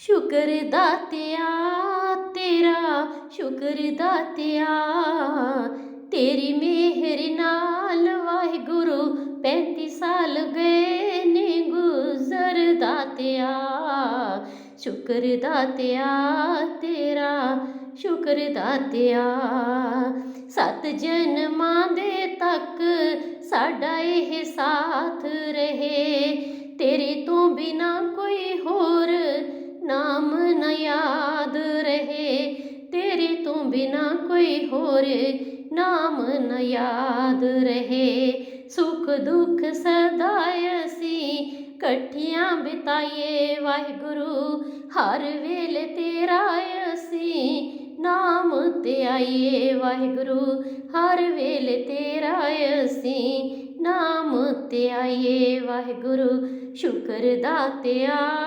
ਸ਼ੁਕਰ ਦਾਤਿਆ ਤੇਰਾ, ਸ਼ੁਕਰ ਦਾਤਿਆ ਤੇਰੀ ਮਿਹਰ ਨਾਲ ਵਾਹਿਗੁਰੂ 35 ਸਾਲ ਗਏ ਨੇ ਗੁਜ਼ਰ ਦਾਤਿਆ। ਸ਼ੁਕਰ ਦਾਤਿਆ ਤੇਰਾ, ਸ਼ੁਕਰ ਦਾਤਿਆ ਸਤ ਜਨਮਾਂ ਦੇ ਤੱਕ ਸਾਡਾ ਇਹ ਸਾਥ ਰਹੇ। ਤੇਰੇ ਤੋਂ ਬਿਨਾ न याद रहे, तेरे तो बिना कोई होर नाम न याद रहे। सुख दुख सदायसी कट्ठियाँ बिताइए, वाहगुरु, हर वेल तेरा असी नाम ते आइए। वाहगुरु, हर वेल तेरा असी नाम ते आइए। वाहगुरु शुक्र तेरा।